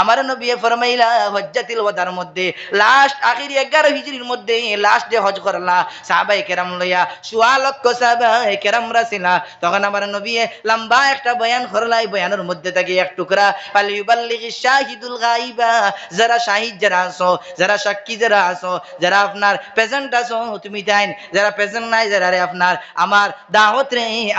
আমার নবী ফরমাইলা, হজ্জাতুল ওয়াদার মধ্যে। লাস্ট আখিরি 11 হিজরির মধ্যে লাস্ট ডে হজ করলা, সাহাবাই কেরাম লইয়া, সোয়া লক্ষ সাহাবাই কেরাম রাসিলা তখন আমার নবী লম্বা একটা বয়ান করলাই বয়ানের মধ্যে থেকে এক টুকরা ফালিউবাল্লিগু শাহিদুল গাইবা। যারা যারা তুমি যারা নাই রে আপনার,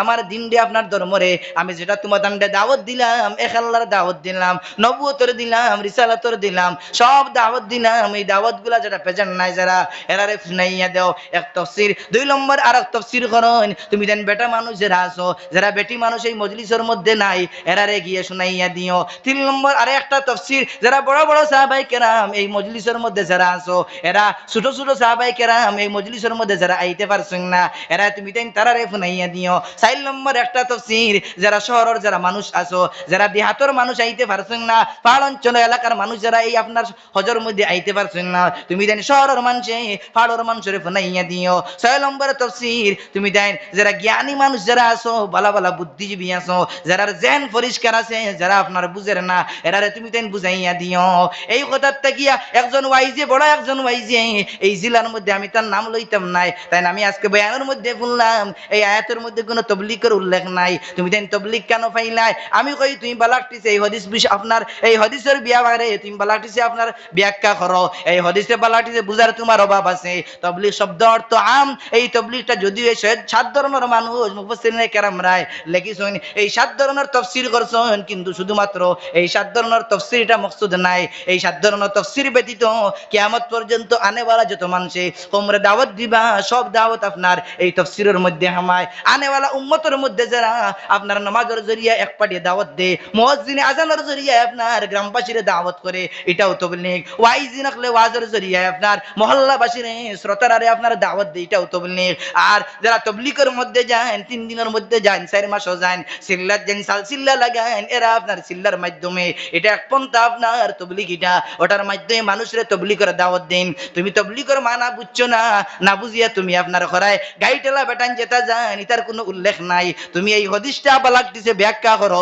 আমার দিন রে, আপনার ধর্ম রে, আমি যেটা তোমাদের দাওয়াত দিলাম এক আল্লাহর দাওয়াত দিলাম, নবুয়তর দিলাম, রিসালাতর দিলাম, সব দাওয়াত দিলাম, এই দাওয়াতগুলা যেটা প্রেজেন্ট নাই, যারা এরা রে শুনাইয়া দাও, এক তফসির, দুই নম্বর আর এক তফসির করুন। তুমি দেন বেটা মানুষ যারা আছো, যারা বেটি মানুষ এই মজলিসের মধ্যে নাই, এরা রে গিয়ে শুনাইয়া দিও। তিন নম্বর আরে একটা তফসির, যারা বড় বড় সাহাবাই কেরাম এই মজলিসের মধ্যে যারা আছো, এরা ছোট ছোট সাহাবাই কেরাম এই মজলিসের মধ্যে যারা আইতে পারছেন না, এরা তুমি তাই তারা রে শুনাইয়া দিও। চার নম্বর একটা তফসির, যারা শহরের যারা মানুষ আছো যারা দেহাতর মানুষ আইতে পারছেন না পাহাড় অঞ্চল এলাকার মানুষ যারা, এই আপনার হজর মধ্যে আইতে পারছেন না। তুমি দেন শহরের মানুষে পাহাড়ের মানুষের ফোনাইয়া দিও। ছয় নম্বর তফসির, তুমি দেন যারা জ্ঞানী মানুষ যারা আছো বালা বালা বুদ্ধিজীবী আছো যারা জেন পরিষ্কার আছে, যারা আপনার বুঝের না, এরারে তুমি তেন বুঝাইয়া দিও। এই কথার তাকিয়া একজন ওয়াইজে, বড় একজন ওয়াইজে, এই জেলার মধ্যে আমি তার নাম লইতাম নাই। তাই আমি আজকে বয়ানের মধ্যে বললাম, এই আয়াতের মধ্যে কোনো তবলিকের উল্লেখ নাই। তুমি তেন তবলিক কেন পাইলাই? আমি কই, তুমি বালাকটিছে এই হদিস বিষ আপনার, এই হদিসের বিয়া বারে তুমি বালাকটিছে আপনার ব্যাখ্যা করো, এই হদিসে বালাকটিছে বুঝার তোমার অভাব আছে। তবলিক শব্দ অর্থ আম, এই তবলিকটা যদিও এই সৈয়দ সাত ধর্মের মানুষ, মুফাসসিরিনে কেরাম রায় লেখিছেন, এই সাত ধরনের তফসির করছেন, কিন্তু শুধুমাত্র এই সাত ধরনের তফসিরটা মকসুদ নাই। এই সাত ধরনের তফসির ব্যতীত কিয়ামত পর্যন্ত আনেওয়ালা যত মানুষে, তোমরা দাওয়াত দিবা, সব দাওয়াত আপনার এই তফসিরের মধ্যে হামায়। আনেওয়ালা উম্মতের মধ্যে যারা আপনার নামাজের জরিয়া এক পাটিয়ে দাওয়াত দে। জরিয়া আপনার গ্রামবাসীর দাওয়াত করে, এটাও তবলিগ ওয়াইজি নাকলে ওয়াজের আপনার আপনার দাওয়াত দে, এটাও তবলিগ আর যারা তবলিগের মধ্যে যান, তিন দিনের মধ্যে যান, চার মাসও যান, সিল্লার যান সাল সিল্লা লাগান, এরা আপনার সিল্লার মাধ্যমে। এটা এক পন্থা আপনার তবলিগ এটা। ওটার মাধ্যমে মানুষের তবলিগের দাওয়াত দিন। তুমি তবলিগের মানা বুঝছ না না বুঝিয়া তুমি আপনার ঘরায় গাড়ি টেলা বেটান যেটা যান, এটার কোনো উল্লেখ নাই। তুমি এই হদিসটা বালাক দিছে ব্যাখ্যা করো।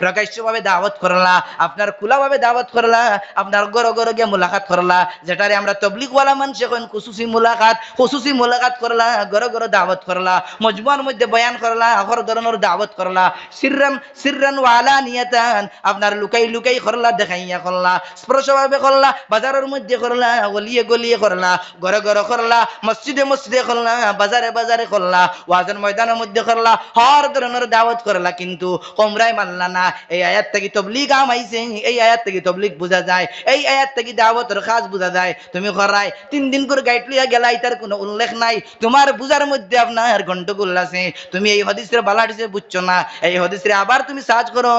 প্রকাশ্যভাবে দাওয়াত করলা, আপনার খোলাভাবে দাওয়াত করলা, আপনার গিয়ে মুলাকাত করলা, যেটারে আমরা তবলিগ ওয়ালা মানুষ এখন খুসুসি মুলাকাত খুসুসি মুলাকাত করলা গর গর দাওয়াত করলা, মজমুয়ার মধ্যে বয়ান করলা, হর ধরনের দাওয়াত করলা। সিররান সিররান ওয়ালা নিয়াতান, আপনার লুকাই লুকাই করলা, দেখাইয়া করলা, স্পর্শভাবে করলা, বাজারের মধ্যে করলা, গলিয়ে গলিয়ে করলা ঘরে ঘরে করলা, মসজিদে মসজিদে করলা, বাজারে বাজারে করলা, ওয়াজের ময়দানের মধ্যে করলা, হর ধরনের দাওয়াত করলা, কিন্তু কমরাই মানলা না। এই আয়াত থেকে তবলিগ আমাইছে এই আয়াত থেকে তবলিগ বোঝা যায়, এই আয়াত থেকে দাওয়াতের কাজ বোঝা যায়। তুমি করাই তিন দিন করে গাইড লিয়া গেলাই তার কোনো উল্লেখ নাই। তোমার বুঝার মধ্যে আপনার গন্ডগোল আছে। তুমি এই হদিসের বালাটিসে বুঝছ না। এই হদিসের আবার তুমি সার্চ করো।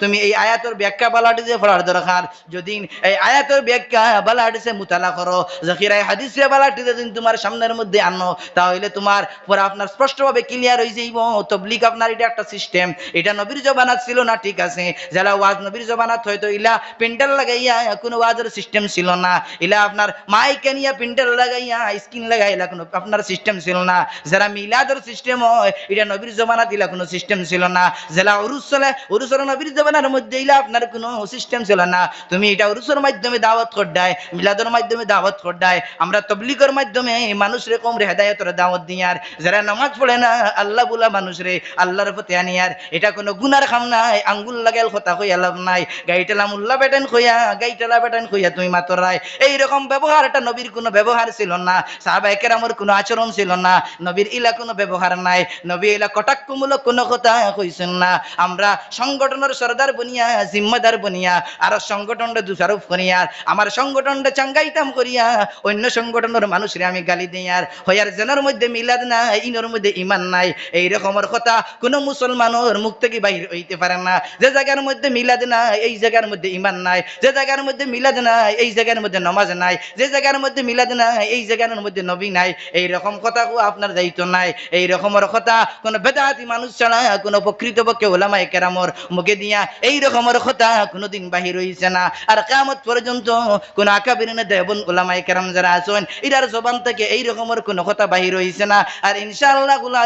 তুমি এই আয়াতের ব্যাখ্যা বালাটিসে পড়ার দরকার। যদি এই আয়াতের ব্যাখ্যা বালাটিসে মুতালা করো। জখিরাই হাদিসে বালাটিসে যদি তোমার সামনের মধ্যে আনো, তাহলে তোমার পরে আপনার স্পষ্টভাবে ক্লিয়ার হয়ে যাইব। তবলিগ আপনার এটা একটা সিস্টেম এটা নবীর জবানাত ছিল না, ঠিক আছে। যারা ওয়াজ নবীর জবানাত হয়তো ইলা প্যান্ডেল লাগাইয়া, কোনো ওয়াজের সিস্টেম ছিল না। ইলা আপনার মাইকে নিয়ে প্যান্ডেল লাগাইয়া স্ক্রিন লাগাইলা, কোনো আপনার সিস্টেম ছিল না। যারা মিলাদের সিস্টেম হয়, এটা নবীর জমানাত ইলা কোনো সিস্টেম ছিল না। যারা উরুস চলে, উরুসের নবীর জমানার মধ্যে ইলা আপনার কোনো সিস্টেম ছিল না। তুমি এটা উরুসের মাধ্যমে দাওয়াত করডায় মিলাদের মাধ্যমে দাওয়াত করডায় আমরা তবলিগের মাধ্যমে মানুষ রে কম রে হেদায়তের দাওয়াত দিয়ার যারা নামাজ পড়ে না, আল্লাহ বুলা মানুষ রে, আল্লাহর প্রতি আনিয়ার এটা কোনো গুনার খাম নাই, আঙ্গুল লাগাল কথা কইয়া লাভ নাই। গাইটেলা মুল্লা বেটেন কইয়া, গাইটেলা বেটেন কইয়া তুমি মাতর রায় এইরকম ব্যবহার এটা নবীর কোনো ব্যবহার ছিল না। সাহাবায়ে কেরামের কোনো আচরণ ছিল না নবীর ইলা কোনো ব্যবহার নাই। নবী ইলা কটাক্ষমূলক কোনো কথা কইছেন না। আমরা সংগঠনের সরদার বনিয়া, জিম্মাদার বনিয়া, আর সংগঠনটা দোষারোপ করিয়া, আমার সংগঠনটা চাঙ্গাইতাম করিয়া, অন্য সংগঠনের মানুষরে আমি গালি দিই আর হইয়ার জেনার মধ্যে মিলাদ নাই, ইনোর মধ্যে ইমান নাই। এই রকমের কথা কোনো মুসলমানের মুখ থেকে বাইর হইতে পারে না। যে জায়গার মধ্যে মিলাদ নাই, এই জায়গার মধ্যে ইমান নাই। যে জায়গার মধ্যে মিলাদ নাই, এই জায়গার মধ্যে নমাজ নাই। যে জায়গার মধ্যে মিলাদ নাই, এই জায়গার মধ্যে নবী নাই। এই রকম কথা রাখো আপনার দায়িত্ব নাই। এই রকমের কথা কোন বেদাতি মানুষ ছাড়া, কোন প্রকৃতপক্ষে ওলামাই কেরামর মুখে দিয়া এই রকমের কথা কোনোদিন বাহির হইছে না। আর কামত পর্যন্ত কোন আকাবিরিনে দেবন ওলামাই কেরাম যারা আছেন এটার জবান থেকে এই রকমের কোনো কথা বাহির হইছে না। আর ইনশাআল্লাহ গুল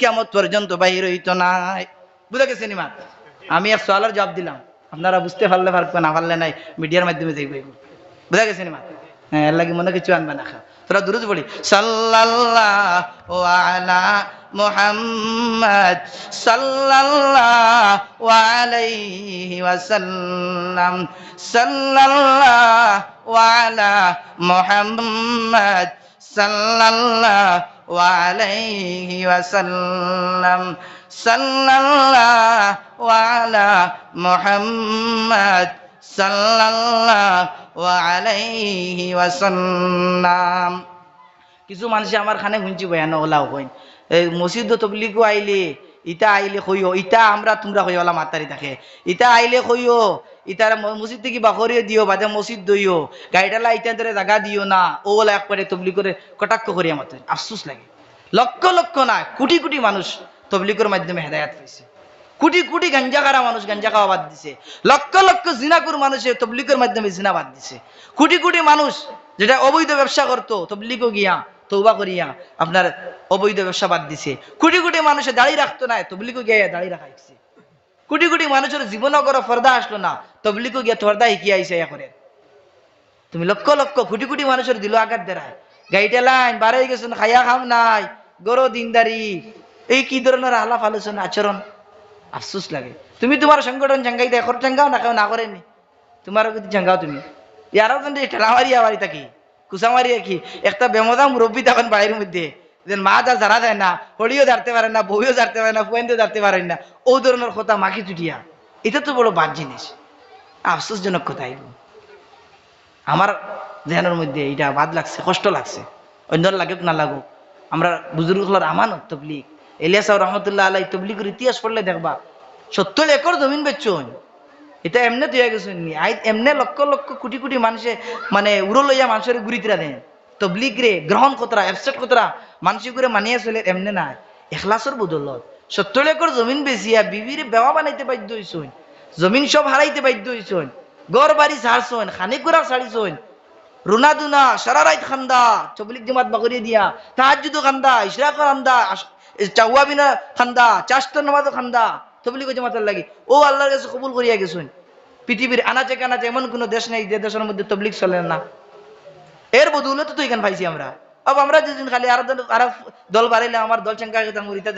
কেমত পর্যন্ত বাহির হইতো নাই। বুঝে গেছে নিমা আমি এক সওয়ালের জবাব দিলাম। আপনারা বুঝতে পারলে পারবে না পারলে নাই, মিডিয়ার মাধ্যমে দেখবে বুঝা গেছে নিমা হ্যাঁ এর লাগে মনে কিছু আনবে না খা। তোরা দূরে পড়ি। সাল্লাল্লাহু আলা মুহাম্মদ, সাল্লাল্লাহু আলাইহি ওয়াসাল্লাম, সাল্লাল্লাহু আলা মুহাম্মদ, সাল্লাল্লাহু আলাইহি ওয়াসাল্লাম, সাল্লাল্লাহু আলা মুহাম্মদ। কিছু মানুষ আমার খানে শুনছি বয়ান ওলাও কইন এই মসজিদ তবলিগো আইলে ইটা আইলে কইও ইটা আমরা তোমরা কই ওলা মাতারি থাকে ইটা আইলে কইও ইটার ম- মসজিদ থেকে বাকরিয়ে দিও, বাদে মসজিদ দইও গাড়িটালা ইটা ধরে জাগা দিও না। ও ওলা একবারে তবলি করে কটাক্ষ করিয়া মাতেন আফসুস লাগে। লক্ষ লক্ষ না, কোটি কোটি মানুষ তবলিগের মাধ্যমে হেদায়াত পাইছে। কোটি কোটি গাঞ্জা খারা মানুষ গাঞ্জা খাওয়া বাদ দিছে। লক্ষ লক্ষ জিনাকুর মানুষে তবলিগের মাধ্যমে জিনা বাদ দিছে। কোটি কোটি মানুষ যেটা অবৈধ ব্যবসা করতো, তবলিগও গিয়া তৌবা করিয়া আপনার অবৈধ ব্যবসা বাদ দিছে। কোটি কোটি মানুষে দাড়ি রাখতো না, তবলিগও গিয়া দাড়ি রাখাইছে কোটি কোটি মানুষের জীবন করো ফর্দা আসলো না, তবলিগও গিয়া ফর্দা শিখিয়া আইসে ইয়া করে। তুমি লক্ষ লক্ষ কোটি কোটি মানুষের দিল আঘাত দেরায়। গাইটা লাইন, বাড়াই গেছেন, খাইয়া খাম নাই, গরো, দিনদারি, এই কি ধরনের আলাপ আলোচনা আচরণ? আফসোস লাগে। তুমি তোমার সংগঠন চাঙ্গাই দেখো চাঙ্গাও না, কেউ না করেনি তোমার যদি চাঙ্গাও তুমি। ইয়ারও কিন্তু ঠেলামারি আবারি থাকি কুসামারি কি? একটা বেমদা মুরব্বী তখন বাড়ির মধ্যে। যে মা যা জানা যায় না হলিও জানতে পারে না, বউও জানতে পারে না ফুয়েন্দেও জানতে পারেন না, ও ধরনের কথা মাখি চুটিয়া। এটা তো বড় বাদ জিনিস। আফসোসজনক কথা এগুলো আমার জেহানের মধ্যে এটা বাদ লাগছে, কষ্ট লাগছে। অন্যর লাগুক, না লাগুক। আমরা বুজুর্গগুলোর আমানত তবলিগ। এলিয়াস রহমতুল্লাহ আলাই তবলিগের ইতিহাস পড়লে দেখবা। সত্তর একর জমিন বেচুন এটা এমনে তুই গেছে আই এমনে লক্ষ লক্ষ কোটি কোটি মানুষে মানে উড়ো লইয়া মানুষের গুড়িতরা দেন। তবলিগ রে গ্রহণ কতরা অ্যাবসেট কতরা মানুষ করে মানিয়ে চলে এমনে নাই। এখলাসর বদলত। সত্তর একর জমিন বেচিয়া বিবির বেওয়া বানাইতে বাধ্য হইছুন। জমিন সব হারাইতে বাধ্য হইছুন। গড় বাড়ি ছাড়ছুন খানি কুড়া ছাড়িছুন। রুনা দুনা, সারা রাইত খান্দা চবলিক জমাত বাগরিয়ে দিয়া তাহাজুদো খান্দা, ইশরাক খান্দা চাওয়া বিনা খান্দা চাষতো নামাজও খান্দা, তবলিগ জমাতের লাগি। ও আল্লাহর কাছে কবুল করিয়া গেছুন। পৃথিবীর আনাচে কানাচে এমন কোনো দেশ নেই যে দেশের মধ্যে তবলিগ চলে না। এর বদৌলতে তো এখানে পাইছি আমরা। अब আমরা যেদিন খালি আর দল আর দল বাড়াইলে আমার দল চেঙ্কা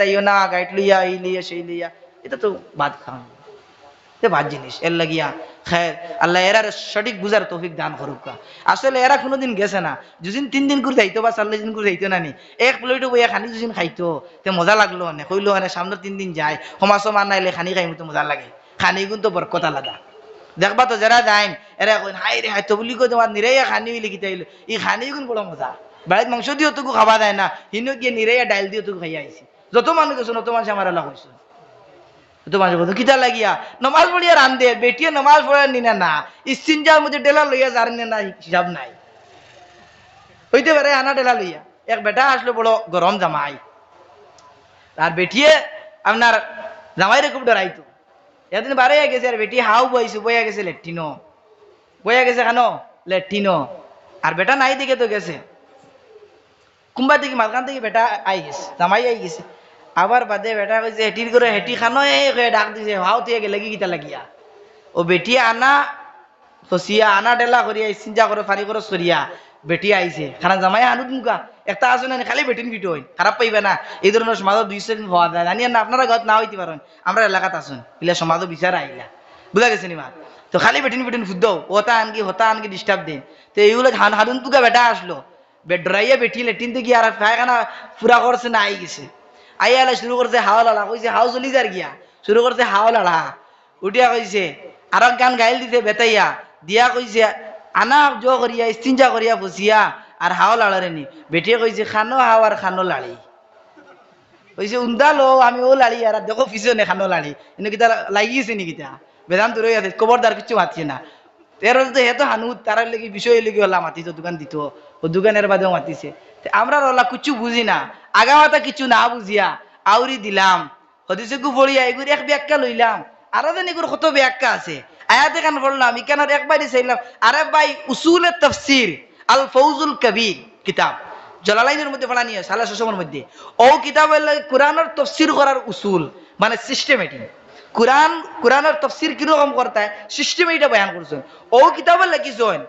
যাইও না, গাইড লইয়া, এই লইয়া, সেই লইয়া। এটা তো বাদ খাওয়া। এ বাদ জিনিস। এর লাগিয়া খায় আল্লাহ এরার সঠিক বুঝার তৌফিক দান করুক। আসলে এরা কোনোদিন গেছে না। দুদিন তিন দিন করে যাইতো বা চাল্লিশ দিন করে যাইতো না নি। এক প্লেটও বইয়া খানি দুদিন খাইতো। তে মজা লাগল মানে কইলো মানে সামনে তিন দিন যায়। সমাজ সমান নাইলে খানি খাই তো মজা লাগে। খানি কিন্তু বরকত আলাদা। দেখবা তো যারা যাইন, এরা কইন হাই রে হাই তো বুলি কই তোমার নিরাইয়া খানি হইলে কি তাইলো ই খানি গুণ বড় মজা। বাড়িতে মাংস দিও তোকে খাওয়া দেয় না। হিনো গিয়ে নিরাইয়া ডাইল দিও তোকে খাইয়া আইছি যত মানুষ গেছো তত মানুষ আমার এলাকা হয়েছে তোমার কথা কিতা লাগিয়া? নমাজ পড়িয়া বেটিয়ে নমাজ না মধ্যে ডেলা লইয়া যার না হিসাব নাই। হইতে পারে আনা ডেলা লইয়া। এক বেটা আসলো গরম জামাই। আর বেটিয়ে আপনার জামাইরে খুব ডরাইতো। এদিন বারে গেছে আর বেটি হাও বইছে বইয়া গেছে লেট্টিনো বইয়া গেছে কেন? লেট্টিনো আর বেটা নাই দিকে তো গেছে। কুম্বা থেকে মাঝখান থেকে বেটা আই গেছে, জামাই আই গেছে। আবার বাদে বেটা কইছে হেটির করে হেটি খানো ডাক দিছে হাও তুই গেলে কি কিতা লাগিয়া? ও বেটি আনা ফসিয়া আনা ডেলা করিয়া চিন্তা করে ফারি করে সরিয়া বেটি আইছে খানা জামাই আনু মুখা একটা আছে না খালি বেটিন পিটো হয় খারাপ পাইবে না। এই ধরনের সমাজত দুই সেদিন হওয়া যায়। জানি না আপনারা ঘর না হইতে পারেন আমরা এলাকাত আসুন ইলা সমাজ বিচার আইলা বুঝা গেছে নিমা তো খালি বেটিন বেটিন ফুদ্দ ওটা আনকি, হতা আনকি ডিস্টার্ব দিন। তো এইগুলো হান হাদুন তুকা বেটা আসলো। ডরাইয়া বেটি লেটিন থেকে আর পায়খানা পুরা করছে না আই গেছে। আইয়া শুরু করছে হাওয়া লালা, কইছে হাও চলি যার গিয়া। শুরু করছে হাওয়া লালা। উঠিয়া কইছে আর গান গাইল দিছে বেতাইয়া। দিয়া কইছে, আনা জো করিয়া, ইস্তিনজা করিয়া ফুসিয়া আর হাও লাড়ারে নি। বেটিয়ে কইছে, খানো হাও আর খানো লাড়ি কইছে, উন্দা লো, আমি ও লাড়ি আর দেখো পিছনে খানো লাড়ি এনে কিতা লাগিয়েছে নি কিতা? বেদান্ত রয়ে আছে খবরদার কিছু মাতিছে না। এর তো হেতো হানু তার লেগে, বিষয় লেগে হলা মাতিছে, দোকান দিত। ও দোকানের বাদেও মাতিছে। তে আমরা ওলা কিছু বুঝি না। আগামাতা কিছু না বুঝিয়া আউরি দিলাম। হদিসে এগুলো এক ব্যাখ্যা লইলাম। আরও যেন এগুলো কত ব্যাখ্যা আছে? আয়াত এখান বললাম এখানে একবারই চাইলাম আরে ভাই উসুলের তফসির আল ফৌজুল কবির কিতাব জলালাইনের মধ্যে পড়া নিয়ে সালা শোষমের মধ্যে। ও কিতাব কোরআনের তফসির করার উসুল মানে সিস্টেমেটিক কোরআন কোরআনের তফসির কীরকম করতে হয় সিস্টেম বয়ান করছেন ও কিতাবে লিখিছেন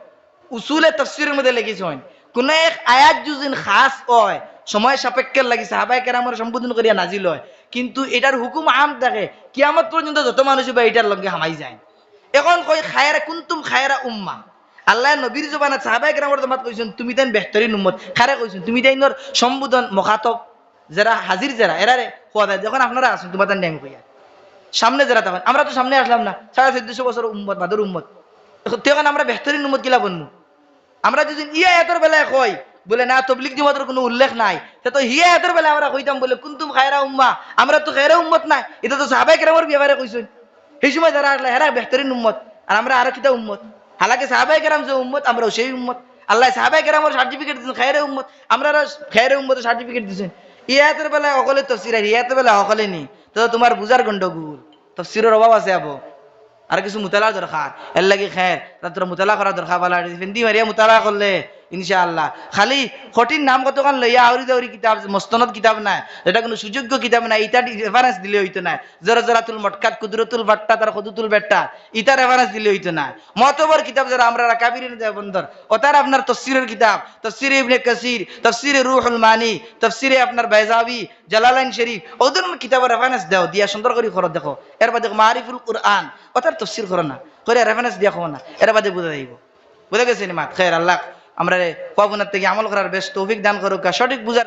তফসিরের মধ্যে লিখিছেন কোন এক আয়াত যুজিন খাস হয় সময় সাপেক্ষের লাগি সাহাবাই কেরামের সম্বোধন করিয়া নাজিল হয়। কিন্তু এটার হুকুম আম থাকে কিয়ামত পর্যন্ত যত মানুষ বা এটার লগে হামাই যায়। এখন কই খায়রা কুন্তুম খায়রা উম্মা? আল্লাহ নবীর জবানা সাহাবাই কেরামের জমাত কইছেন, তুমি তাই বেহতরিন উম্মত। খারে কইছেন, তুমি তাইনর সম্বোধন মখাতব, যারা হাজির যারা এরারে হওয়া যায় যখন আপনারা আসুন, তোমার তার ন্যায় কইয়া। সামনে যারা তখন আমরা তো সামনে আসলাম না, সাড়ে চোদ্দশো বছর উম্মত, বাদর উম্মত। তখন আমরা বেহতরিন উম্মত কিলা বনু আমরা যদি ইয়া এতর বেলায় কই বলে, না তবলিক জমাতের কোনো উল্লেখ নাই। তা তো হিয়া এতর বেলায় আমরা কইতাম বলে, কুন্তুম খায়রা উম্মা আমরা তো খায়রা উম্মত নাই। এটা তো সাহাবাই কেরামর ব্যাপারে কইছেন। সেই সময় যারা আসলে, হেরা বেহতরিন উম্মত। আর আমরা আরও কিতা উম্মত? হালাকে সাহাবাই কেরাম যে উম্মত, আমরাও সেই উম্মত। আল্লাহ সাহাবাই কেরামর সার্টিফিকেট দিচ্ছেন খায়রে উম্মত। আমরা খায়রে উম্মতের সার্টিফিকেট দিচ্ছেন ইয়াতের বেলায় অকলে তফসির আর ইয়াতের বেলায় অকলে নি তো তোমার বুঝার গন্ডগোল। তফসিরের অভাব আছে আবো। আর কিছু মুতালা দরকার। এর লাগে খের তোর মুতালা করা দরকার, বলা ফেন্দি মারিয়া মুতালা করলে ইনশাআল্লাহ। খালি কঠিন নাম কতক্ষণ লইয়া আউরি দাউরি কিতাব মস্তনত কিতাব নাই। এটা কোনো সুযোগ্য কিতাব নাই। ইটা রেফারেন্স দিলে হইতো না জরা জরাতুল মটকাত কুদরতুল বাট্টা তার কদুতুল বেট্টা, ইটা রেফারেন্স দিলে হইতো না মতবর কিতাব যারা আমরা কাবিরের বন্দর ওটার আপনার তফসিরের কিতাব তফসিরে ইবনে কাসির তফসিরে রুহুল মানি তফসিরে আপনার বাইজাবি, জালালাইন শরীফ ওদের কিতাবের রেফারেন্স দাও। দিয়া সুন্দর করে করো দেখো। এর বাদে মারিফুল কুরআন ওটার তফসির করো না। করে রেফারেন্স দিয়া খো না। এর বাদে বুঝা যাইব বুঝা গেছে নি মাত? খের আল্লাহ। আমরা কবনার থেকে আমল করার বেশ তৌফিক দান করুক সঠিক বুঝার